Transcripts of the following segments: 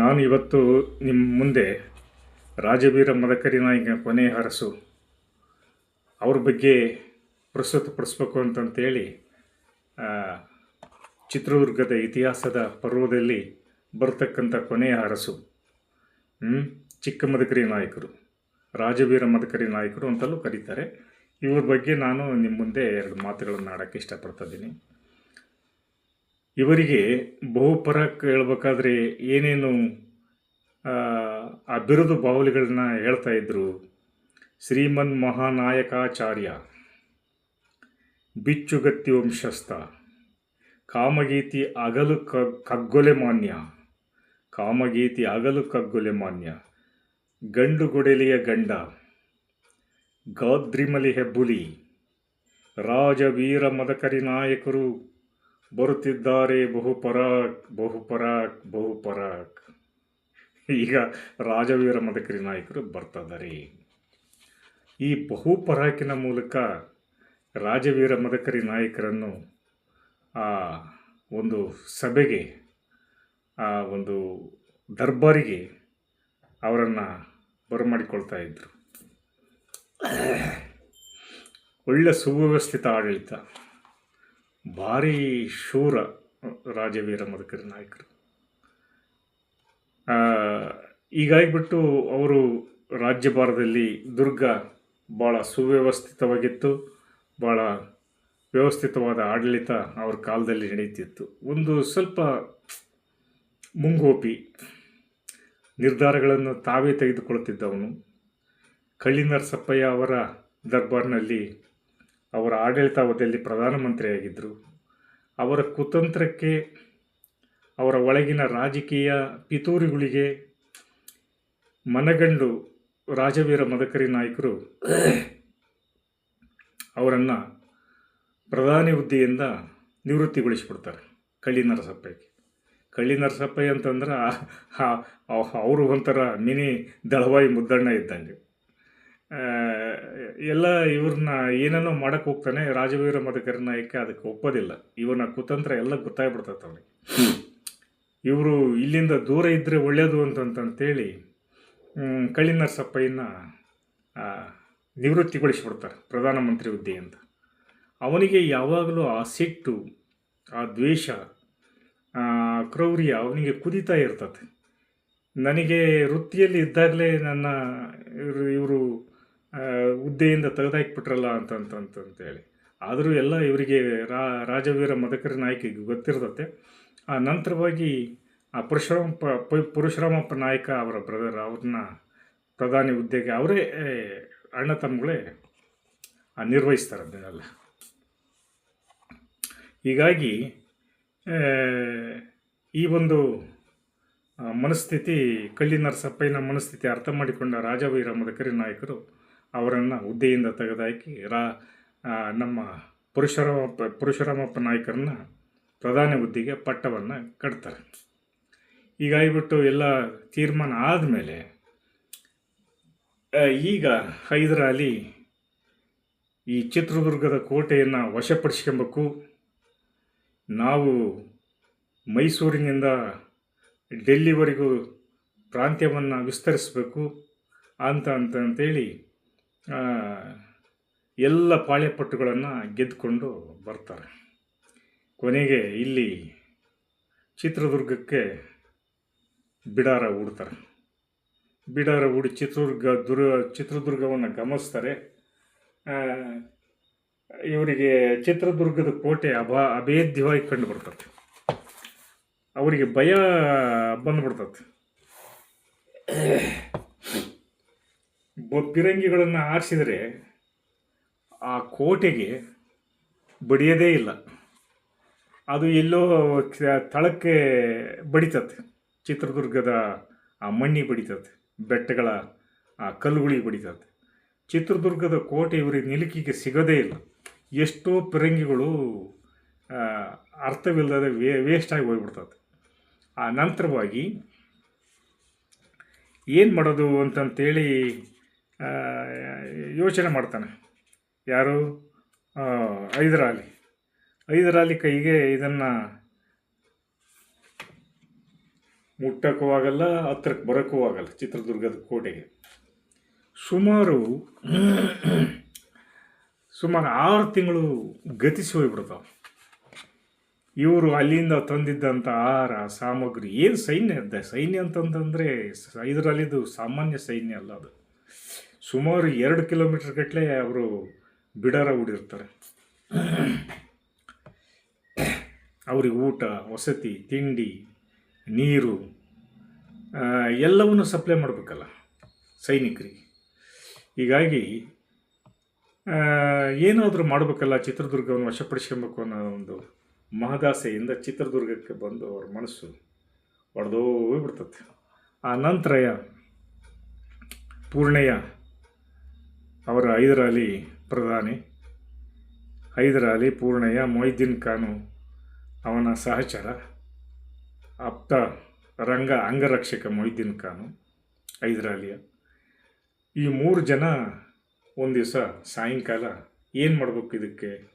ನಾನು ಇವತ್ತು ನಿಮ್ಮ ಮುಂದೆ ರಾಜವೀರ ಮದಕರಿ ನಾಯಕ ಕೊನೆ ಹರಸು. ಅವ್ರ ಬಗ್ಗೆ ಪ್ರಸ್ತುತಪಡಿಸ್ಬೇಕು ಅಂತಂತೇಳಿ ಚಿತ್ರದುರ್ಗದ ಇತಿಹಾಸದ ಪರ್ವದಲ್ಲಿ ಬರ್ತಕ್ಕಂಥ ಕೊನೆಯ ಅರಸು ಚಿಕ್ಕ ಮದಕರಿ ನಾಯಕರು, ರಾಜವೀರ ಮದಕರಿ ನಾಯಕರು ಅಂತಲೂ ಕರೀತಾರೆ. ಇವ್ರ ಬಗ್ಗೆ ನಾನು ನಿಮ್ಮ ಮುಂದೆ ಎರಡು ಮಾತುಗಳನ್ನು ಆಡೋಕ್ಕೆ ಇಷ್ಟಪಡ್ತಾ ಇದ್ದೀನಿ. ಇವರಿಗೆ ಬಹುಪರ ಹೇಳ್ಬೇಕಾದ್ರೆ ಏನೇನು ಆ, ಬಿರುದು ಬಾಹುಲಿಗಳನ್ನ ಹೇಳ್ತಾ ಇದ್ರು. ಶ್ರೀಮನ್ ಮಹಾನಾಯಕಾಚಾರ್ಯ ಬಿಚ್ಚುಗತ್ತಿ ವಂಶಸ್ಥ ಕಾಮಗೀತಿ ಅಗಲು ಕಗ್ಗೊಲೆ ಮಾನ್ಯ ಕಾಮಗೀತಿ ಅಗಲು ಕಗ್ಗೊಲೆ ಮಾನ್ಯ ಗಂಡು ಗೊಡೆಲಿಯ ಗಂಡ ಗಾದ್ರಿಮಲಿ ಹೆಬ್ಬುಲಿ ರಾಜವೀರ ಮದಕರಿ ನಾಯಕರು ಬರುತ್ತಿದ್ದಾರೆ ಬಹುಪರಾಕ್ ಬಹುಪರಾಕ್ ಬಹುಪರಾಕ್ ಈಗ ರಾಜವೀರ ಮದಕರಿ ನಾಯಕರು ಬರ್ತಿದ್ದಾರೆ ಈ ಬಹುಪರಾಕಿನ ಮೂಲಕ ರಾಜವೀರ ಮದಕರಿ ನಾಯಕರನ್ನು ಆ ಒಂದು ಸಭೆಗೆ, ಆ ಒಂದು ದರ್ಬಾರಿಗೆ ಅವರನ್ನು ಬರಮಾಡಿಕೊಳ್ತಾ ಇದ್ದರು ಒಳ್ಳೆ ಸುವ್ಯವಸ್ಥಿತ ಆಡಳಿತ. ಭಾರಿ ಶೂರ ರಾಜವೀರ ಮದಕರಿ ನಾಯಕರು. ಈಗಾಗಿಬಿಟ್ಟು ಅವರು ರಾಜ್ಯಭಾರದಲ್ಲಿ ದುರ್ಗ ಭಾಳ ಸುವ್ಯವಸ್ಥಿತವಾಗಿತ್ತು ಭಾಳ ವ್ಯವಸ್ಥಿತವಾದ ಆಡಳಿತ ಅವ್ರ ಕಾಲದಲ್ಲಿ ನಡೀತಿತ್ತು. ಒಂದು ಸ್ವಲ್ಪ ಮುಂಗೋಪಿ ನಿರ್ಧಾರಗಳನ್ನು ತಾವೇ ತೆಗೆದುಕೊಳ್ಳುತ್ತಿದ್ದವನು. ಕಳ್ಳಿ ನರಸಪ್ಪಯ್ಯ ಅವರ ದರ್ಬಾರ್ನಲ್ಲಿ ಅವರ ಆಡಳಿತಾವಧಿಯಲ್ಲಿ ಪ್ರಧಾನಮಂತ್ರಿಯಾಗಿದ್ದರು. ಅವರ ಕುತಂತ್ರಕ್ಕೆ ಅವರ ಒಳಗಿನ ರಾಜಕೀಯ ಪಿತೂರಿಗಳಿಗೆ ಮನಗಂಡು ರಾಜವೀರ ಮದಕರಿ ನಾಯಕರು ಅವರನ್ನು ಪ್ರಧಾನಿ ಹುದ್ದೆಯಿಂದ ನಿವೃತ್ತಿಗೊಳಿಸಿಬಿಡ್ತಾರೆ ಕಳ್ಳಿ ನರಸಪ್ಪಗೆ ಕಳ್ಳಿ ನರಸಪ್ಪಯ್ಯ ಅಂತಂದ್ರೆ ಅವರು ಒಂಥರ ಮಿನಿ ದಳವಾಯಿ ಮುದ್ದಣ್ಣ ಇದ್ದಂಗೆ. ಎಲ್ಲ ಇವ್ರನ್ನ ಏನೇನೋ ಮಾಡಕ್ಕೆ ಹೋಗ್ತಾನೆ, ರಾಜವೀರ ಮಧುಕರ ನಾಯಕ ಅದಕ್ಕೆ ಒಪ್ಪೋದಿಲ್ಲ. ಇವನ ಕುತಂತ್ರ ಎಲ್ಲ ಗೊತ್ತಾಗ್ಬಿಡ್ತೈತೆ ಅವನಿಗೆ. ಇವರು ಇಲ್ಲಿಂದ ದೂರ ಇದ್ದರೆ ಒಳ್ಳೆಯದು ಅಂತಂತಂತೇಳಿ ಕಳಿ ನರಸಪ್ಪಯ್ಯನ ನಿವೃತ್ತಿಗೊಳಿಸಿಬಿಡ್ತಾರೆ ಪ್ರಧಾನಮಂತ್ರಿ ಹುದ್ದೆ ಅಂತ. ಅವನಿಗೆ ಯಾವಾಗಲೂ ಆ ಸಿಟ್ಟು, ಆ ದ್ವೇಷ ಕ್ರೌರ್ಯ ಅವನಿಗೆ ಕುದೀತಾ ಇರ್ತದೆ ನನಗೆ ವೃತ್ತಿಯಲ್ಲಿ ಇದ್ದಾಗಲೇ ನನ್ನ ಇವರು ಇವರು ಹುದ್ದೆಯಿಂದ ತೆಗೆದಾಕ್ಬಿಟ್ರಲ್ಲ ಅಂತಂತಂತಂತೇಳಿ ಆದರೂ ಎಲ್ಲ ಇವರಿಗೆ ರಾಜವೀರ ಮದಕರಿ ನಾಯಕಿಗೆ ಗೊತ್ತಿರ್ತತೆ. ಆ, ನಂತರವಾಗಿ ಆ ಪರಶುರಾಮಪ್ಪ, ಪ- ಪರಶುರಾಮಪ್ಪ ನಾಯಕ ಅವರ ಬ್ರದರ್ ಅವ್ರನ್ನ ಪ್ರಧಾನಿ ಹುದ್ದೆಗೆ ಅವರೇ ಅಣ್ಣ ತಮ್ಮಗಳೇ ನಿರ್ವಹಿಸ್ತಾರೆ ಅದನ್ನೆಲ್ಲ ಹೀಗಾಗಿ ಈ ಒಂದು ಮನಸ್ಥಿತಿ, ಕಳ್ಳಿ ನರಸಪ್ಪಯ್ಯನ ಮನಸ್ಥಿತಿ ಅರ್ಥ ಮಾಡಿಕೊಂಡ ರಾಜವೀರ ಮದಕರಿ ನಾಯಕರು ಅವರನ್ನು ಹುದ್ದೆಯಿಂದ ತೆಗೆದುಹಾಕಿ ರಾ ನಮ್ಮ ಪರಶುರಾಮಪ್ಪ ಪರಶುರಾಮಪ್ಪ ನಾಯಕರನ್ನ ಪ್ರಧಾನಿ ಹುದ್ದೆಗೆ ಪಟ್ಟವನ್ನು ಕಟ್ತಾರೆ. ಹೀಗಾಗಿಬಿಟ್ಟು ಎಲ್ಲ ತೀರ್ಮಾನ ಆದಮೇಲೆ ಈಗ ಹೈದರಾಲಿ ಈ ಚಿತ್ರದುರ್ಗದ ಕೋಟೆಯನ್ನು ವಶಪಡಿಸ್ಕೊಬೇಕು. ನಾವು ಮೈಸೂರಿನಿಂದ ಡೆಲ್ಲಿವರೆಗೂ ಪ್ರಾಂತ್ಯವನ್ನು ವಿಸ್ತರಿಸಬೇಕು. ಅಂತ ಅಂತ, ಅಂತೇಳಿ ಎಲ್ಲ ಪಾಳ್ಯಪಟ್ಟುಗಳನ್ನು ಗೆದ್ದುಕೊಂಡು ಬರ್ತಾರೆ. ಕೊನೆಗೆ ಇಲ್ಲಿ ಚಿತ್ರದುರ್ಗಕ್ಕೆ ಬಿಡಾರ ಹೂಡ್ತಾರೆ ಬಿಡಾರ ಹೂಡಿ ಚಿತ್ರದುರ್ಗ ದುರ್ ಚಿತ್ರದುರ್ಗವನ್ನು ಗಮನಿಸ್ತಾರೆ ಇವರಿಗೆ ಚಿತ್ರದುರ್ಗದ ಕೋಟೆ ಅಭಾ, ಅಭೇದ್ಯವಾಗಿ ಕಂಡು ಬರ್ತದೆ. ಅವರಿಗೆ ಭಯ ಬಂದ್ಬಿಡ್ತದೆ. ಪಿರಂಗಿಗಳನ್ನು ಆರಿಸಿದರೆ ಆ ಕೋಟೆಗೆ ಬಡಿಯೋದೇ ಇಲ್ಲ. ಅದು ಎಲ್ಲೋ ತಳಕ್ಕೆ ಬಡಿತತೆ. ಚಿತ್ರದುರ್ಗದ ಆ ಮಣ್ಣಿ ಬಡಿತತ್ತೆ ಬೆಟ್ಟಗಳ ಆ ಕಲ್ಲುಗಳಿಗೆ ಬಡಿತತ್ತೆ ಚಿತ್ರದುರ್ಗದ ಕೋಟೆ ಇವರಿಗೆ ನಿಲುಕಿಗೆ ಸಿಗೋದೇ ಇಲ್ಲ. ಎಷ್ಟೋ ಪಿರಂಗಿಗಳು ಅರ್ಥವಿಲ್ಲದೆ ವೇ ವೇಸ್ಟಾಗಿ ಹೋಗ್ಬಿಡ್ತದೆ ಆ ನಂತರವಾಗಿ ಏನು ಮಾಡೋದು ಅಂತಂತೇಳಿ ಯೋಚನೆ ಮಾಡ್ತಾನೆ. ಯಾರು? ಐದರಾಲಿ. ಐದರಾಲಿ ಕೈಗೆ ಇದನ್ನು ಮುಟ್ಟಕ್ಕೂ ಆಗಲ್ಲ ಹತ್ರಕ್ಕೆ ಬರೋಕ್ಕೂ ಆಗಲ್ಲ ಚಿತ್ರದುರ್ಗದ ಕೋಟೆಗೆ. ಸುಮಾರು ಸುಮಾರು ಆರು ತಿಂಗಳು ಗತಿಸಿ ಹೋಗ್ಬಿಡ್ತಾವೆ. ಇವರು ಅಲ್ಲಿಂದ ತಂದಿದ್ದಂಥ ಆಹಾರ, ಸಾಮಗ್ರಿ, ಏನು ಸೈನ್ಯ ಇದ್ದ ಸೈನ್ಯ ಅಂತಂತಂದರೆ ಇದರಲ್ಲಿದ್ದು ಸಾಮಾನ್ಯ ಸೈನ್ಯ ಅಲ್ಲ ಅದು. ಸುಮಾರು ಎರಡು ಕಿಲೋಮೀಟರ್ ಗಟ್ಟಲೆ ಅವರು ಬಿಡಾರ ಹೂಡಿರ್ತಾರೆ ಅವ್ರಿಗೆ ಊಟ, ವಸತಿ, ತಿಂಡಿ, ನೀರು ಎಲ್ಲವನ್ನು ಸಪ್ಲೈ ಮಾಡಬೇಕಲ್ಲ ಸೈನಿಕರಿಗೆ. ಹೀಗಾಗಿ ಏನಾದರೂ ಮಾಡಬೇಕಲ್ಲ ಚಿತ್ರದುರ್ಗವನ್ನು ವಶಪಡಿಸ್ಕೊಬೇಕು ಅನ್ನೋ ಒಂದು ಮಹದಾಸೆಯಿಂದ ಚಿತ್ರದುರ್ಗಕ್ಕೆ ಬಂದು ಅವ್ರ ಮನಸ್ಸು ಹೊಡೆದೋಗಿ ಬಿಡ್ತದೆ ಆ ನಂತರ ಪೂರ್ಣಯ್ಯ ಅವರ ಹೈದರಾಲಿ ಪ್ರಧಾನಿ ಹೈದರಾಲಿ ಪೂರ್ಣಯ್ಯ, ಮೊಯ್ದೀನ್ ಖಾನು ಅವನ ಸಹಚರ, ಆಪ್ತ ರಂಗ ಅಂಗರಕ್ಷಕ ಮೊಯ್ದೀನ್ ಖಾನು ಹೈದರಾಲಿಯ ಈ ಮೂರು ಜನ ಒಂದು ದಿವಸ ಸಾಯಂಕಾಲ ಏನು ಮಾಡ್ಬೇಕು ಇದಕ್ಕೆ?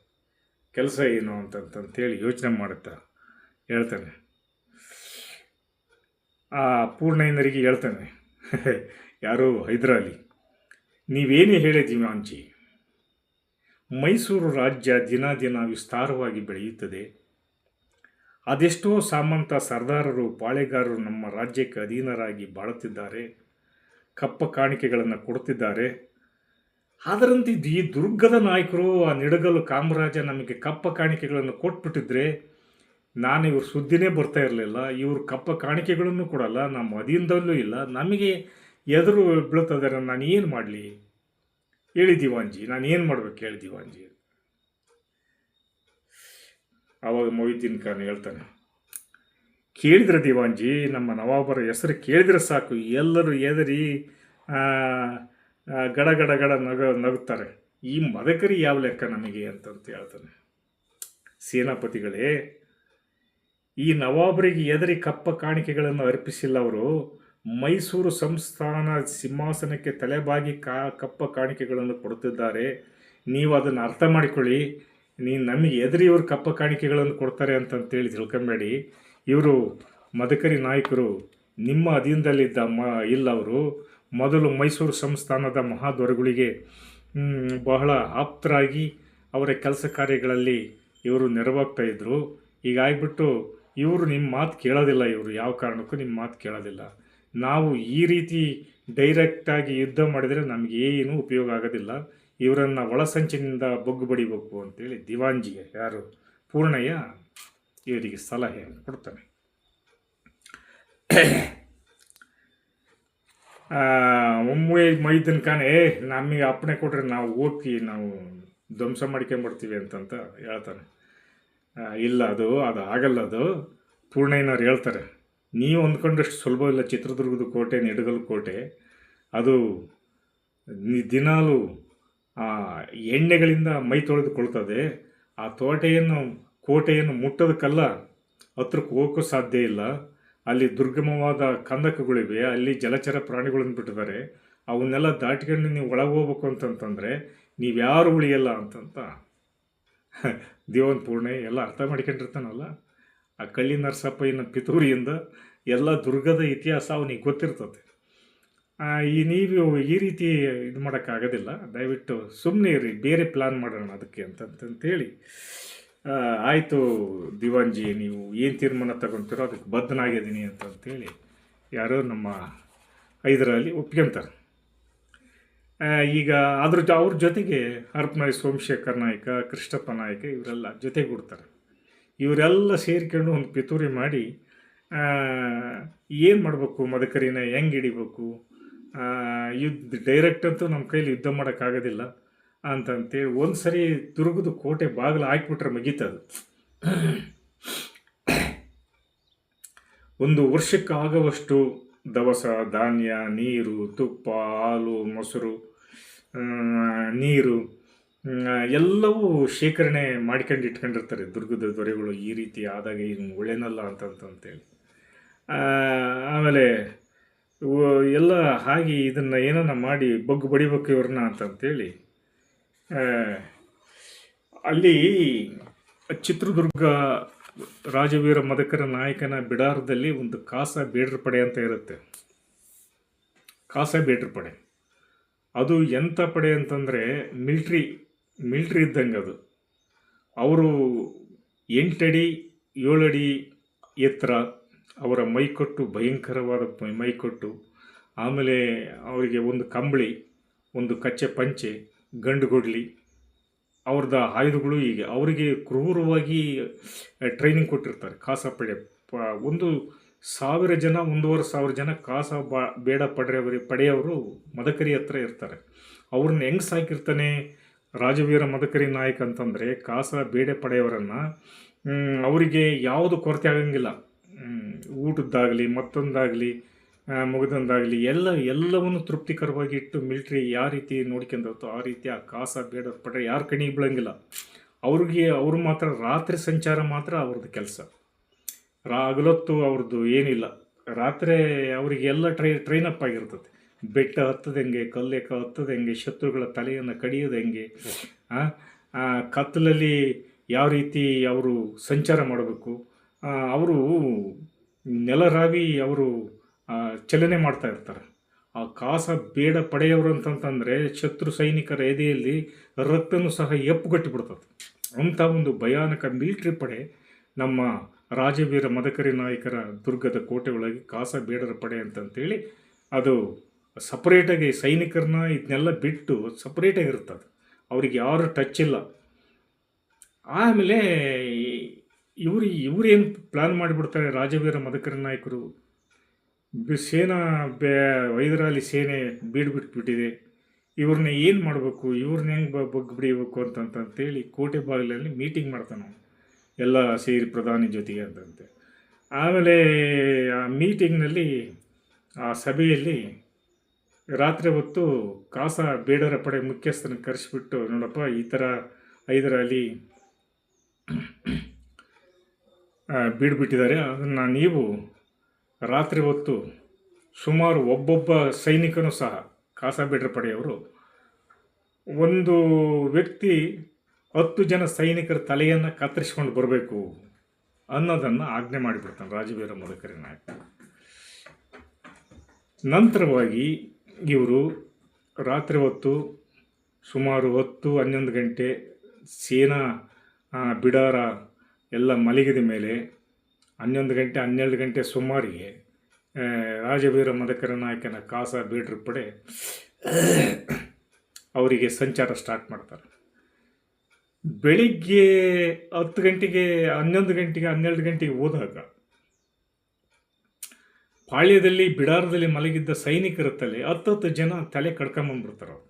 ಕೆಲಸ ಏನು ಅಂತಂತಂತೇಳಿ ಯೋಚನೆ ಮಾಡುತ್ತಾ ಹೇಳ್ತಾನೆ. ಆ ಪೂರ್ಣಯ್ಯನರಿಗೆ ಹೇಳ್ತಾನೆ. ಯಾರು? ಹೈದರಾಲಿ. ನೀವೇನೇ ಹೇಳಿದ್ದೀವಿ ಆಂಚಿ ಮೈಸೂರು ರಾಜ್ಯ ದಿನ ದಿನ ವಿಸ್ತಾರವಾಗಿ ಬೆಳೆಯುತ್ತದೆ. ಅದೆಷ್ಟೋ ಸಾಮಂತ ಸರ್ದಾರರು, ಪಾಳೆಗಾರರು ನಮ್ಮ ರಾಜ್ಯಕ್ಕೆ ಅಧೀನರಾಗಿ ಬಾಳುತ್ತಿದ್ದಾರೆ, ಕಪ್ಪ ಕಾಣಿಕೆಗಳನ್ನು ಕೊಡುತ್ತಿದ್ದಾರೆ. ಅದರಂತೆ ಈ ದುರ್ಗದ ನಾಯಕರು, ಆ ನಿಡಗಲು ಕಾಮರಾಜ ನಮಗೆ ಕಪ್ಪ ಕಾಣಿಕೆಗಳನ್ನು ಕೊಟ್ಬಿಟ್ಟಿದ್ರೆ, ನಾನು ಇವ್ರ ಸುದ್ದಿನೇ ಬರ್ತಾ ಇರಲಿಲ್ಲ. ಇವರು ಕಪ್ಪ ಕಾಣಿಕೆಗಳನ್ನು ಕೊಡಲ್ಲ, ನಮ್ಮ ಅಧೀನದಲ್ಲೂ ಇಲ್ಲ. ನಮಗೆ ಎದುರು ಬೀಳ್ತದಾರೆ ನಾನು ಏನು ಮಾಡಲಿ? ಹೇಳಿ ದಿವಾಂಜಿ ನಾನು ಏನು ಮಾಡ್ಬೇಕು ಹೇಳಿ ದಿವಾಂಜಿ ಆವಾಗ ಮೊಯ್ದೀನ್ ಖಾನ್ ಹೇಳ್ತಾನೆ, ಕೇಳಿದ್ರೆ ದಿವಾಂಜಿ ನಮ್ಮ ನವಾಬರ ಹೆಸರು ಕೇಳಿದ್ರೆ ಸಾಕು, ಎಲ್ಲರೂ ಎದರಿ ಗಡ ಗಡ ಗಡ ನಗ, ನಗುತ್ತಾರೆ. ಈ ಮದಕರಿ ಯಾವ ಲೆಕ್ಕ ನಮಗೆ ಅಂತಂತ ಹೇಳ್ತಾನೆ. ಸೇನಾಪತಿಗಳೇ, ಈ ನವಾಬರಿಗೆ ಎದರಿ ಕಪ್ಪ ಕಾಣಿಕೆಗಳನ್ನು ಅರ್ಪಿಸಿಲ್ಲ ಅವರು ಮೈಸೂರು ಸಂಸ್ಥಾನ ಸಿಂಹಾಸನಕ್ಕೆ ತಲೆಬಾಗಿ ಕಾ, ಕಪ್ಪ ಕಾಣಿಕೆಗಳನ್ನು ಕೊಡುತ್ತಿದ್ದಾರೆ. ನೀವು ಅದನ್ನು ಅರ್ಥ ಮಾಡಿಕೊಳ್ಳಿ. ನೀ ನಮಗೆ ಎದುರಿ ಇವರು ಕಪ್ಪ ಕಾಣಿಕೆಗಳನ್ನು ಕೊಡ್ತಾರೆ ಅಂತಂತೇಳಿ ತಿಳ್ಕೊಂಬೇಡಿ. ಇವರು ಮದಕರಿ ನಾಯಕರು ನಿಮ್ಮ ಅಧೀನದಲ್ಲಿದ್ದ ಮ, ಇಲ್ಲವರು. ಮೊದಲು ಮೈಸೂರು ಸಂಸ್ಥಾನದ ಮಹಾದ್ವರಗಳಿಗೆ ಬಹಳ ಆಪ್ತರಾಗಿ ಅವರ ಕೆಲಸ ಕಾರ್ಯಗಳಲ್ಲಿ ಇವರು ನೆರವಾಗ್ತಾ ಇದ್ದರು ಈಗಾಗ್ಬಿಟ್ಟು ಇವರು ನಿಮ್ಮ ಮಾತು ಕೇಳೋದಿಲ್ಲ ಇವರು. ಯಾವ ಕಾರಣಕ್ಕೂ ನಿಮ್ಮ ಮಾತು ಕೇಳೋದಿಲ್ಲ. ನಾವು ಈ ರೀತಿ ಡೈರೆಕ್ಟಾಗಿ ಯುದ್ಧ ಮಾಡಿದರೆ ನಮಗೆ ಏನು ಉಪಯೋಗ ಆಗೋದಿಲ್ಲ. ಇವರನ್ನು ಒಳಸಂಚಿನಿಂದ ಬೊಗ್ಗು ಬಡಿಬೇಕು ಅಂತೇಳಿ ದಿವಾಂಜಿಗೆ ಯಾರು ಪೂರ್ಣಯ್ಯ ಇವರಿಗೆ ಸಲಹೆ ಕೊಡ್ತಾನೆ. ಒಮ್ಮೆ ಮೈದನ್ ಕಾಣೆ ಏ, ನಮಗೆ ಅಪ್ಪಣೆ ಕೊಟ್ಟರೆ ನಾವು ಓಕೆ ನಾವು ಧ್ವಂಸ ಮಾಡ್ಕೊಂಬರ್ತೀವಿ ಅಂತಂತ ಹೇಳ್ತಾನೆ. ಇಲ್ಲ ಅದು ಅದು ಆಗಲ್ಲ ಅದು, ಪೂರ್ಣಯ್ಯನವ್ರು ಹೇಳ್ತಾರೆ. ನೀವು ಅಂದ್ಕೊಂಡಷ್ಟು ಸುಲಭ ಇಲ್ಲ. ಚಿತ್ರದುರ್ಗದ ಕೋಟೆ, ನಿಡಗಲ್ ಕೋಟೆ. ಅದು ದಿನಾಲೂ ಆ ಎಣ್ಣೆಗಳಿಂದ ಮೈ ತೊಳೆದುಕೊಳ್ತದೆ ಆ ತೋಟೆಯನ್ನು, ಕೋಟೆಯನ್ನು ಮುಟ್ಟೋದಕ್ಕೆಲ್ಲ, ಹತ್ರಕ್ಕೆ ಹೋಗೋಕ್ಕೂ ಸಾಧ್ಯ ಇಲ್ಲ. ಅಲ್ಲಿ ದುರ್ಗಮವಾದ ಕಂದಕಗಳಿವೆ. ಅಲ್ಲಿ ಜಲಚರ ಪ್ರಾಣಿಗಳನ್ನು ಬಿಟ್ಟಿದ್ದಾರೆ. ಅವನ್ನೆಲ್ಲ ದಾಟ್ಕೊಂಡು ನೀವು ಒಳಗೆ ಹೋಗ್ಬೇಕು ಅಂತಂತಂದರೆ ನೀವ್ಯಾರು ಉಳಿಯಲ್ಲ ಅಂತಂತ. ದೇವನ್ ಪೂರ್ಣೆ ಎಲ್ಲ ಅರ್ಥ ಮಾಡ್ಕೊಂಡಿರ್ತಾನಲ್ಲ. ಆ ಕಳ್ಳಿ ನರಸಪ್ಪಯ್ಯನ ಪಿತೂರಿಯಿಂದ ಎಲ್ಲ ದುರ್ಗದ ಇತಿಹಾಸ ಅವನಿಗೆ ಗೊತ್ತಿರ್ತದೆ. ಈ ನೀವು ಈ ರೀತಿ ಇದು ಮಾಡೋಕ್ಕಾಗೋದಿಲ್ಲ. ದಯವಿಟ್ಟು ಸುಮ್ಮನೆ ಇರಿ, ಬೇರೆ ಪ್ಲ್ಯಾನ್ ಮಾಡೋಣ ಅದಕ್ಕೆ ಅಂತಂತಂತೇಳಿ ಆಯಿತು ದಿವಾಂಜಿ ನೀವು ಏನು ತೀರ್ಮಾನ ತಗೊತೀರೋ ಅದಕ್ಕೆ ಬದ್ಧನಾಗಿದ್ದೀನಿ ಅಂತಂತೇಳಿ ಯಾರೋ ನಮ್ಮ ಐದರಲ್ಲಿ ಒಪ್ಕೊಂತಾರೆ. ಈಗ ಅದ್ರ ಜೊ, ಅವ್ರ ಜೊತೆಗೆ ಹರಪನಹಳ್ಳಿ ಸೋಮಶೇಖರ್ ನಾಯಕ, ಕೃಷ್ಣಪ್ಪ ನಾಯಕ ಇವರೆಲ್ಲ ಜೊತೆಗೂಡ್ತಾರೆ. ಇವರೆಲ್ಲ ಸೇರಿಕೊಂಡು ಒಂದು ಪಿತೂರಿ ಮಾಡಿ ಏನು ಮಾಡಬೇಕು ಮದಕರಿನ? ಹೆಂಗೆ ಹಿಡಿಬೇಕು? ಯುದ್ಧ ಡೈರೆಕ್ಟ್ ಅಂತೂ ನಮ್ಮ ಕೈಲಿ ಯುದ್ಧ ಮಾಡೋಕ್ಕಾಗೋದಿಲ್ಲ ಅಂತಂತೇಳಿ ಒಂದು ಸರಿ ದುರ್ಗದ ಕೋಟೆ ಬಾಗಿಲು ಹಾಕ್ಬಿಟ್ರೆ ಮುಗೀತದು. ಒಂದು ವರ್ಷಕ್ಕಾಗುವಷ್ಟು ದವಸ, ಧಾನ್ಯ, ನೀರು, ತುಪ್ಪ, ಹಾಲು, ಮೊಸರು ನೀರು ಎಲ್ಲವೂ ಶೇಖರಣೆ ಮಾಡ್ಕೊಂಡು ಇಟ್ಕೊಂಡಿರ್ತಾರೆ ದುರ್ಗದ ದೊರೆಗಳು ಈ ರೀತಿ ಆದಾಗ ಏನು ಒಳ್ಳೆನಲ್ಲ ಅಂತಂತಂತೇಳಿ ಆಮೇಲೆ ಎಲ್ಲ ಹಾಗೆ ಇದನ್ನು ಏನನ್ನ ಮಾಡಿ ಬಗ್ಗು ಬಡಿಬೇಕು ಇವ್ರನ್ನ ಅಂತಂತೇಳಿ ಅಲ್ಲಿ ಚಿತ್ರದುರ್ಗ ರಾಜವೀರ ಮದಕರ ನಾಯಕನ ಬಿಡಾರದಲ್ಲಿ ಒಂದು ಕಾಸ ಬೇಡ್ರ ಪಡೆ ಅಂತ ಇರುತ್ತೆ. ಕಾಸ ಬೇಡ್ರ ಪಡೆ. ಅದು ಎಂಥ ಪಡೆ ಅಂತಂದರೆ ಮಿಲ್ಟ್ರಿ ಮಿಲ್ಟ್ರಿ ಇದ್ದಂಗೆ ಅದು. ಅವರು ಎಂಟಡಿ, ಏಳಡಿ ಎತ್ತರ ಅವರ ಮೈಕೊಟ್ಟು ಭಯಂಕರವಾದ ಮೈಕೊಟ್ಟು ಆಮೇಲೆ ಅವರಿಗೆ ಒಂದು ಕಂಬಳಿ, ಒಂದು ಕಚ್ಚೆ ಪಂಚೆ, ಗಂಡು ಗೊಡ್ಲಿ ಅವ್ರದ್ದು ಆಯುಧಗಳು ಹೀಗೆ. ಅವರಿಗೆ ಕ್ರೂರವಾಗಿ ಟ್ರೈನಿಂಗ್ ಕೊಟ್ಟಿರ್ತಾರೆ. ಕಾಸ ಪಡೆ ಒಂದು ಸಾವಿರ ಜನ, ಒಂದೂವರೆ ಸಾವಿರ ಜನ ಕಾಸ ಬಾ, ಬೇಡ ಪಡೆಯವರು ಪಡೆಯವರು ಮದಕರಿ ಹತ್ರ ಇರ್ತಾರೆ. ಅವ್ರನ್ನ ಹೆಂಗೆ ಸಾಕಿರ್ತಾನೆ ರಾಜವೀರ ಮದಕರಿ ನಾಯಕ ಅಂತಂದರೆ, ಕಾಸ ಬೇಡ ಪಡೆಯವರನ್ನು ಅವರಿಗೆ ಯಾವುದು ಕೊರತೆ ಆಗಂಗಿಲ್ಲ. ಊಟದ್ದಾಗಲಿ, ಮತ್ತೊಂದಾಗಲಿ ಮುಗಿದೊಂದಾಗಲಿ, ಎಲ್ಲ, ಎಲ್ಲವನ್ನು ತೃಪ್ತಿಕರವಾಗಿ ಇಟ್ಟು ಮಿಲ್ಟ್ರಿ ಯಾವ ರೀತಿ ನೋಡ್ಕೊಂಡಿರುತ್ತೋ ಆ ರೀತಿ ಆ ಕಾಸ ಬೇಡ ಪಡೆ ಯಾರ ಕಣಿಗೆ ಬೀಳಂಗಿಲ್ಲ. ಅವ್ರಿಗೆ, ಅವರು ಮಾತ್ರ ರಾತ್ರಿ ಸಂಚಾರ ಮಾತ್ರ ಅವ್ರದ್ದು ಕೆಲಸ. ರಾ, ಹಗಲೊತ್ತು ಅವ್ರದ್ದು ಏನಿಲ್ಲ. ರಾತ್ರಿ ಅವರಿಗೆ ಎಲ್ಲ ಟ್ರೈ ಟ್ರೈನ್ ಅಪ್ ಆಗಿರ್ತದೆ. ಬೆಟ್ಟ ಹತ್ತದ ಹೆಂಗೆ ಕಲ್ಲೆಕ್ಕ ಹತ್ತದ ಹೆಂಗೆ, ಶತ್ರುಗಳ ತಲೆಯನ್ನು ಕಡಿಯೋದು ಹೆಂಗೆ ಕತ್ತಲಲ್ಲಿ ಯಾವ ರೀತಿ ಅವರು ಸಂಚಾರ ಮಾಡಬೇಕು. ಅವರು ನೆಲರಾವಿ ಅವರು ಚಲನೆ ಮಾಡ್ತಾ ಇರ್ತಾರೆ. ಆ ಕಾಸ ಬೇಡ ಪಡೆಯವರು ಅಂತಂತಂದರೆ ಶತ್ರು ಸೈನಿಕರ ಎದೆಯಲ್ಲಿ ರಕ್ತನೂ ಸಹ ಎಪ್ಪುಗಟ್ಟಿ ಬಿಡ್ತದೆ ಅಂಥ ಒಂದು ಭಯಾನಕ ಮಿಲಿಟ್ರಿ ಪಡೆ ನಮ್ಮ ರಾಜವೀರ ಮದಕರಿ ನಾಯಕರ ದುರ್ಗದ ಕೋಟೆ ಒಳಗೆ ಕಾಸ ಬೇಡರ ಪಡೆ ಅಂತಂತೇಳಿ ಅದು ಸಪ್ರೇಟಾಗಿ ಸೈನಿಕರನ್ನ ಇದನ್ನೆಲ್ಲ ಬಿಟ್ಟು ಸಪ್ರೇಟಾಗಿ ಇರ್ತದೆ. ಅವ್ರಿಗೆ ಯಾರು ಟಚ್ ಇಲ್ಲ. ಆಮೇಲೆ ಇವ್ರು ಇವರೇನು ಪ್ಲ್ಯಾನ್ ಮಾಡಿಬಿಡ್ತಾರೆ ರಾಜವೀರ ಮದಕರ ನಾಯಕರು? ಸೇನಾ ಬೇ ವೈದರಾಲಿ ಸೇನೆ ಬೀಡ್ಬಿಟ್ಬಿಟ್ಟಿದೆ. ಇವ್ರನ್ನ ಏನು ಮಾಡಬೇಕು? ಇವ್ರನ್ನ ಹೆಂಗೆ ಬಗ್ಗೆ ಬಿಡಿಬೇಕು ಅಂತಂತಂತೇಳಿ ಕೋಟೆ ಬಾಗಿಲಲ್ಲಿ ಮೀಟಿಂಗ್ ಮಾಡ್ತಾನೆ. ಎಲ್ಲ ಸೇರಿ ಪ್ರಧಾನಿ ಜೊತೆಗೆ ಅಂತಂತೆ ಆಮೇಲೆ ಆ ಮೀಟಿಂಗ್ನಲ್ಲಿ ಆ ಸಭೆಯಲ್ಲಿ ರಾತ್ರಿ ಹೊತ್ತು ಕಾಸ ಬೇಡರ ಪಡೆ ಮುಖ್ಯಸ್ಥನ ಕರೆಸಿಬಿಟ್ಟು ನೋಡಪ್ಪ ಈ ಥರ ಹೈದರಾಲಿ ಬೀಡ್ಬಿಟ್ಟಿದ್ದಾರೆ ಅದನ್ನು ನೀವು ರಾತ್ರಿ ಹೊತ್ತು ಸುಮಾರು ಒಬ್ಬೊಬ್ಬ ಸೈನಿಕನೂ ಸಹ ಕಾಸ ಬೇಡ್ರ ಪಡೆಯವರು ಒಂದು ವ್ಯಕ್ತಿ ಹತ್ತು ಜನ ಸೈನಿಕರ ತಲೆಯನ್ನು ಕತ್ತರಿಸ್ಕೊಂಡು ಬರಬೇಕು ಅನ್ನೋದನ್ನು ಆಜ್ಞೆ ಮಾಡಿಬಿಡ್ತಾನೆ ರಾಜವೀರ ಮದಕರಿ ನಾಯಕ. ನಂತರವಾಗಿ ಇವರು ರಾತ್ರಿ ಹೊತ್ತು ಸುಮಾರು ಹತ್ತು ಹನ್ನೊಂದು ಗಂಟೆ ಸೇನಾ ಬಿಡಾರ ಎಲ್ಲ ಮಲಗಿದ ಮೇಲೆ ಹನ್ನೊಂದು ಗಂಟೆ, ಹನ್ನೆರಡು ಗಂಟೆ ಸುಮಾರಿಗೆ ರಾಜವೀರ ಮದಕರ ನಾಯಕನ ಕಾಸ ಬೀಡ್ರ ಪಡೆ ಅವರಿಗೆ ಸಂಚಾರ ಸ್ಟಾರ್ಟ್ ಮಾಡ್ತಾರೆ. ಬೆಳಿಗ್ಗೆ ಹತ್ತು ಗಂಟೆಗೆ, ಹನ್ನೊಂದು ಗಂಟೆಗೆ, ಹನ್ನೆರಡು ಗಂಟೆಗೆ ಹೋದಾಗ ಪಾಳ್ಯದಲ್ಲಿ, ಬಿಡಾರದಲ್ಲಿ ಮಲಗಿದ್ದ ಸೈನಿಕರ ತಲೆ ಹತ್ತತ್ತು ಜನ ತಲೆ ಕಡ್ಕೊಂಬಂದ್ಬಿಡ್ತಾರೆ ಅವ್ರು.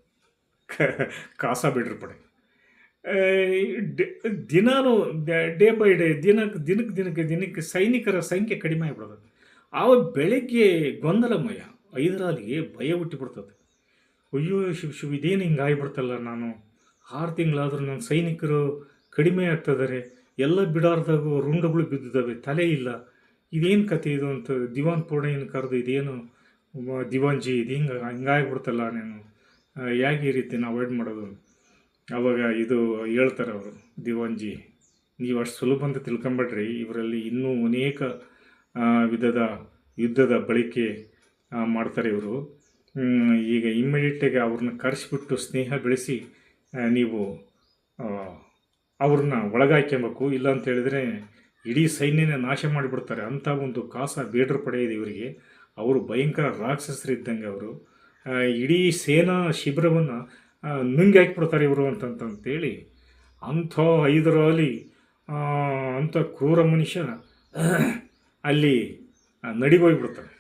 ಕಾಸ ಬಿಡ್ರ ಪಡೆ. ದಿನಾನು ಡೇ ಬೈ ಡೇ ದಿನಕ್ಕೆ ದಿನಕ್ಕೆ ದಿನಕ್ಕೆ ದಿನಕ್ಕೆ ಸೈನಿಕರ ಸಂಖ್ಯೆ ಕಡಿಮೆ ಆಗಿಬಿಡ್ತದೆ. ಆ ಬೆಳಗ್ಗೆ ಗೊಂದಲಮಯ ಐದರಾಲಿಗೆ ಭಯ ಹುಟ್ಟಿಬಿಡ್ತದೆ. ಅಯ್ಯೋ, ಶಿವ ಶಿವ, ಇದೇನು ಹಿಂಗೆ ಆಗಿಬಿಡ್ತಲ್ಲ ನಾನು? ಆರು ತಿಂಗಳಾದರೂ ನನ್ನ ಸೈನಿಕರು ಕಡಿಮೆ ಆಗ್ತಿದ್ದಾರೆ. ಎಲ್ಲ ಬಿಡಾರ್ದಾಗ ರುಂಡಗಳು ಬಿದ್ದಿದ್ದಾವೆ, ತಲೆ ಇಲ್ಲ. ಇದೇನು ಕತೆ ಇದು ಅಂತ ದಿವಾನ್ ಪೂರ್ಣಯ್ಯನ ಕರೆದು ಇದೇನು ದಿವಾನ್ಜಿ, ಇದು ಹಿಂಗೆ ಹಿಂಗಾಗಿಬಿಡ್ತಲ್ಲ ನಾನು? ಹೇಗೆ ಈ ರೀತಿ ನಾವು ಅವಾಯ್ಡ್ ಮಾಡೋದು ಅವಾಗ ಇದು ಹೇಳ್ತಾರೆ ಅವರು, ದಿವಾನ್ಜಿ, ನೀವು ಅಷ್ಟು ಸುಲಭ ಅಂತ ತಿಳ್ಕೊಂಬೇಡ್ರಿ, ಇವರಲ್ಲಿ ಇನ್ನೂ ಅನೇಕ ವಿಧದ ಯುದ್ಧದ ಬಳಕೆ ಮಾಡ್ತಾರೆ ಇವರು. ಈಗ ಇಮ್ಮಿಡಿಯೇಟಾಗಿ ಅವ್ರನ್ನ ಕರೆಸಿಬಿಟ್ಟು ಸ್ನೇಹ ಬೆಳೆಸಿ ನೀವು ಅವ್ರನ್ನ ಒಳಗಾಕ್ಯಬೇಕು, ಇಲ್ಲ ಅಂತ ಹೇಳಿದರೆ ಇಡೀ ಸೈನ್ಯನ ನಾಶ ಮಾಡಿಬಿಡ್ತಾರೆ. ಅಂಥ ಒಂದು ಕಾಸ ಬೇಡ್ರ ಪಡೆ ಇದೆ ಇವರಿಗೆ. ಅವರು ಭಯಂಕರ ರಾಕ್ಷಸರಿದ್ದಂಗೆ ಅವರು. ಇಡೀ ಸೇನಾ ಶಿಬಿರವನ್ನು ನುಂಗಿ ಹಾಕಿಬಿಡ್ತಾರೆ ಇವರು ಅಂತಂತಂತೇಳಿ ಅಂಥ ಅಲ್ಲಿ ಅಂಥ ಕ್ರೂರ ಮನುಷ್ಯ ಅಲ್ಲಿ ನಡಿಗೋಗ್ಬಿಡ್ತಾನೆ